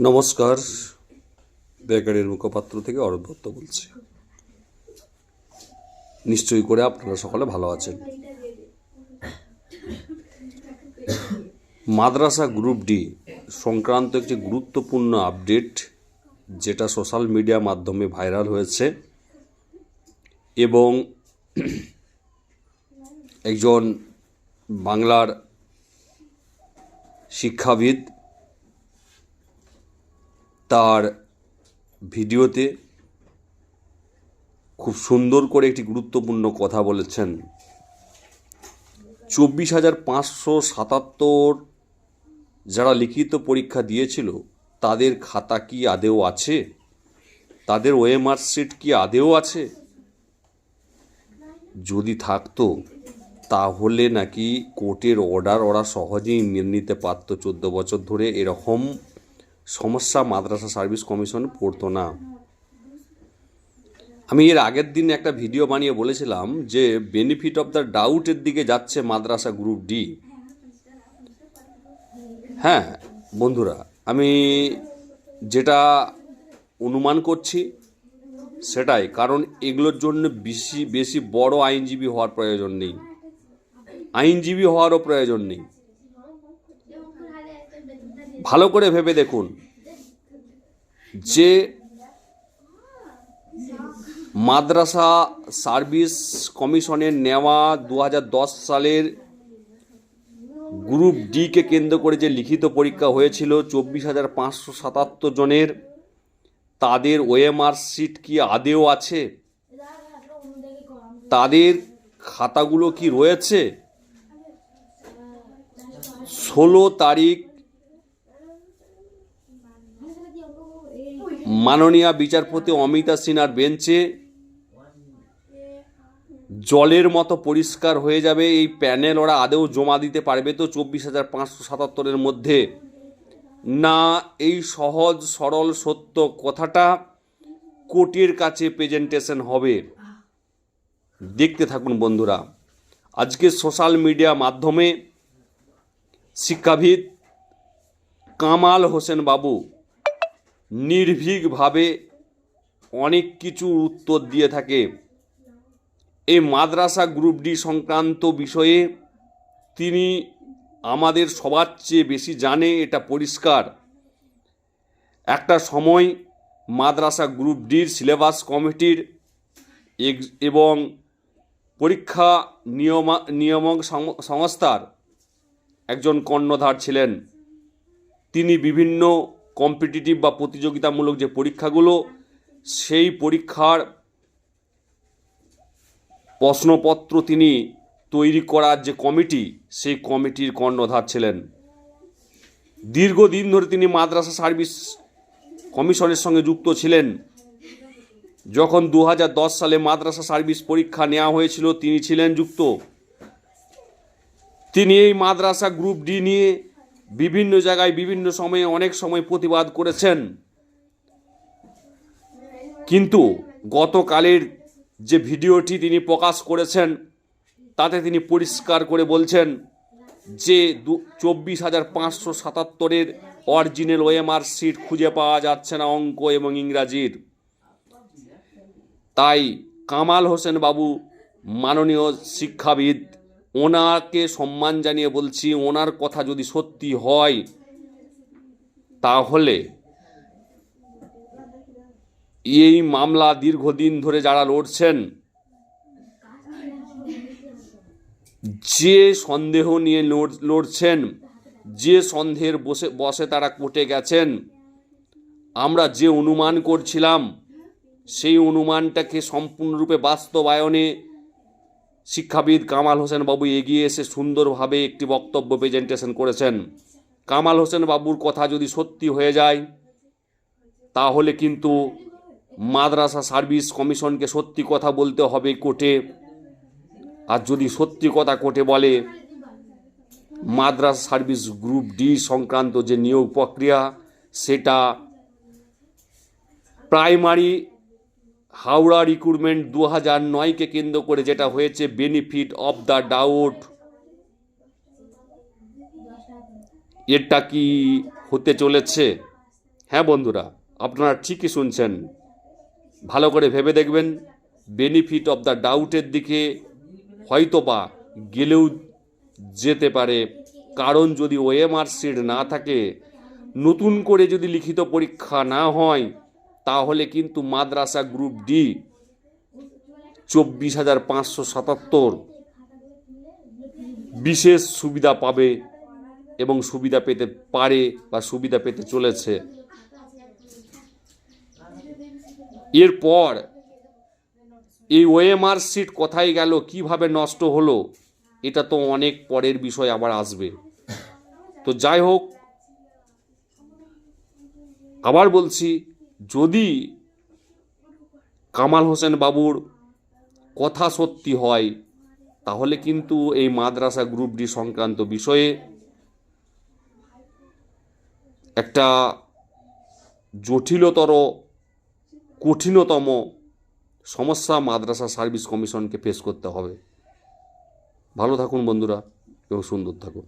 নমস্কার। বেকারির মুখপাত্র থেকে অরূপ দত্ত বলছি। নিশ্চয়ই করে আপনারা সকলে ভালো আছেন। মাদ্রাসা গ্রুপ ডি সংক্রান্ত একটি গুরুত্বপূর্ণ আপডেট, যেটা সোশ্যাল মিডিয়া মাধ্যমে ভাইরাল হয়েছে। এবং একজন বাংলার শিক্ষাবিদ তার ভিডিওতে খুব সুন্দর করে একটি গুরুত্বপূর্ণ কথা বলেছেন। চব্বিশ হাজার পাঁচশো সাতাত্তর যারা লিখিত পরীক্ষা দিয়েছিল, তাদের খাতা কি আদেও আছে? তাদের ওএমআর সিট কি আদেও আছে? যদি থাকতো, তাহলে নাকি কোর্টের অর্ডার ওরা সহজেই মেনে নিতে পারতো। চোদ্দ বছর ধরে এরকম সমস্যা মাদ্রাসা সার্ভিস কমিশন পড়তো না। আমি এর আগের দিন একটা ভিডিও বানিয়ে বলেছিলাম যে বেনিফিট অফ দ্য ডাউটের দিকে যাচ্ছে মাদ্রাসা গ্রুপ ডি হ্যাঁ বন্ধুরা, আমি যেটা অনুমান করছি সেটাই, কারণ এগুলোর জন্য বেশি বেশি বড় আইনজীবী হওয়ার প্রয়োজন নেই। আইনজীবী হওয়ারও প্রয়োজন নেই। ভালো করে ভেবে দেখুন। যে মাদ্রাসা সার্ভিস কমিশনের নেওয়া দু হাজার দশ সালের গ্রুপ ডিকে কেন্দ্র করে যে লিখিত পরীক্ষা হয়েছিল চব্বিশ হাজার পাঁচশো সাতাত্তর জনের, তাদের ওএমআর সিট কি আদেও আছে? তাদের খাতাগুলো কি রয়েছে? ষোলো তারিখ মাননীয় বিচারপতি অমিতা সিনহার বেঞ্চে জলের মতো পরিষ্কার হয়ে যাবে, এই প্যানেল ওরা আদেও জমা দিতে পারবে তো চব্বিশ হাজার পাঁচশো সাতাত্তরের মধ্যে। না, এই সহজ, সরল, সত্য কথাটা কোর্টের কাছে প্রেজেন্টেশন হবে। দেখতে থাকুন বন্ধুরা। আজকে সোশ্যাল মিডিয়া মাধ্যমে শিক্ষাবিদ কামাল হোসেন বাবু নির্ভীকভাবে অনেক কিছু উত্তর দিয়ে থাকে। এই মাদ্রাসা গ্রুপ ডি সংক্রান্ত বিষয়ে তিনি আমাদের সবার চেয়ে বেশি জানে, এটা পরিষ্কার। একটা সময় মাদ্রাসা গ্রুপ ডির সিলেবাস কমিটির এবং পরীক্ষা নিয়মা, নিয়ামক সংস্থার একজন কর্ণধার ছিলেন। তিনি বিভিন্ন কম্পিটিটিভ বা প্রতিযোগিতামূলক যে পরীক্ষাগুলো, সেই পরীক্ষার প্রশ্নপত্র তিনি তৈরি করার যে কমিটি, সেই কমিটির কর্ণধার ছিলেন। দীর্ঘদিন ধরে তিনি মাদ্রাসা সার্ভিস কমিশনের সঙ্গে যুক্ত ছিলেন। যখন দু হাজার দশ সালে মাদ্রাসা সার্ভিস পরীক্ষা নেওয়া হয়েছিল, তিনি ছিলেন যুক্ত। তিনি এই মাদ্রাসা গ্রুপ ডি নিয়ে বিভিন্ন জায়গায়, বিভিন্ন সময়ে, অনেক সময় প্রতিবাদ করেছেন। কিন্তু গতকালের যে ভিডিওটি তিনি প্রকাশ করেছেন, তাতে তিনি পরিষ্কার করে বলছেন যে দু, চব্বিশ হাজার পাঁচশো সাতাত্তরের অরিজিনাল ওএমআর সিট খুঁজে পাওয়া যাচ্ছে না অঙ্ক এবং ইংরাজির। তাই কামাল হোসেন বাবু মাননীয় শিক্ষাবিদ ওনাকে সম্মান জানিয়ে বলছি, ওনার কথা যদি সত্যি হয়, তাহলে এই মামলা দীর্ঘদিন ধরে যারা লড়ছেন, যে সন্দেহ নিয়ে লড়- লড়ছেন, যে সন্দেহের বসে বসে তারা কোর্টে গেছেন, আমরা যে অনুমান করছিলাম, সেই অনুমানটাকে সম্পূর্ণরূপে বাস্তবায়নে শিক্ষাবিদ কামাল হোসেন বাবু এগিয়ে এসে সুন্দরভাবে একটি বক্তব্য প্রেজেন্টেশন করেছেন। কামাল হোসেন বাবুর কথা যদি সত্যি হয়ে যায়, তাহলে কিন্তু মাদ্রাসা সার্ভিস কমিশনকে সত্যি কথা বলতে হবে কোর্টে। আর যদি সত্যি কথা কোর্টে বলে, মাদ্রাসা সার্ভিস গ্রুপ ডি সংক্রান্ত যে নিয়োগ প্রক্রিয়া, সেটা প্রাইমারি হাওড়া রিক্রুটমেন্ট দু হাজার নয়কে কেন্দ্র করে যেটা হয়েছে বেনিফিট অফ দ্য ডাউট এটা কি হতে চলেছে? হ্যাঁ বন্ধুরা, আপনারা ঠিকই শুনছেন। ভালো করে ভেবে দেখবেন বেনিফিট অফ দ্য ডাউটের দিকে হয়তোবা গেলেও যেতে পারে। কারণ যদি ওএমআর সিট না থাকে, নতুন করে যদি লিখিত পরীক্ষা না হয় তাহলে কিন্তু মাদ্রাসা গ্রুপ ডি চব্বিশ হাজার পাঁচশো সাতাত্তর বিশেষ সুবিধা পাবে এবং সুবিধা পেতে পারে বা সুবিধা পেতে চলেছে। এরপর এই ওএমআর সিট কোথায় গেল, কীভাবে নষ্ট হলো, এটা তো অনেক পরের বিষয় আবার আসবে। তো যাই হোক, আবার বলছি যদি কামাল হোসেন বাবুর কথা সত্যি হয়, তাহলে কিন্তু এই মাদ্রাসা গ্রুপ ডি সংক্রান্ত বিষয়ে একটা জটিলতর, কঠিনতম সমস্যা মাদ্রাসা সার্ভিস কমিশনকে ফেস করতে হবে। ভালো থাকুন বন্ধুরা এবং সুন্দর থাকুন।